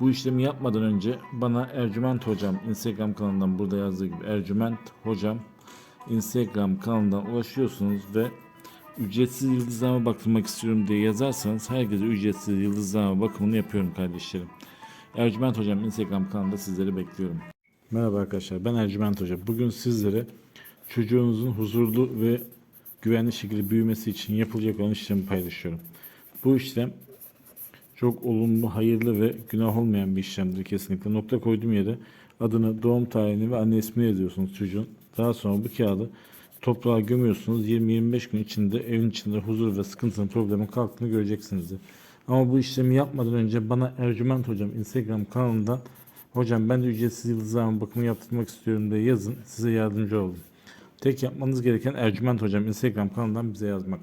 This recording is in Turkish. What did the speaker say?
bu işlemi yapmadan önce bana Ercüment Hocam Instagram kanalından burada yazdığı gibi Ercüment Hocam Instagram kanalından ulaşıyorsunuz ve ücretsiz yıldızlama baktırmak istiyorum diye yazarsanız herkese ücretsiz yıldızlama bakımını yapıyorum kardeşlerim. Ercüment Hocam Instagram kanalında sizleri bekliyorum. Merhaba arkadaşlar ben Ercüment Hocam. Bugün sizlere çocuğunuzun huzurlu ve güvenli şekilde büyümesi için yapılacak olan işlemi paylaşıyorum. Bu işlem çok olumlu, hayırlı ve günah olmayan bir işlemdir kesinlikle. Nokta koyduğum yere adını, doğum tarihini ve anne ismini yazıyorsunuz çocuğun. Daha sonra bu kağıdı toprağa gömüyorsunuz. 20-25 gün içinde evin içinde huzur ve sıkıntının problemin kalktığını göreceksinizdir. Ama bu işlemi yapmadan önce bana Ercüment Hocam Instagram kanalından Hocam ben de ücretsiz yıldızlama bakımı yaptırmak istiyorum diye yazın. Size yardımcı oldum. Tek yapmanız gereken Ercüment Hocam Instagram kanalından bize yazmak.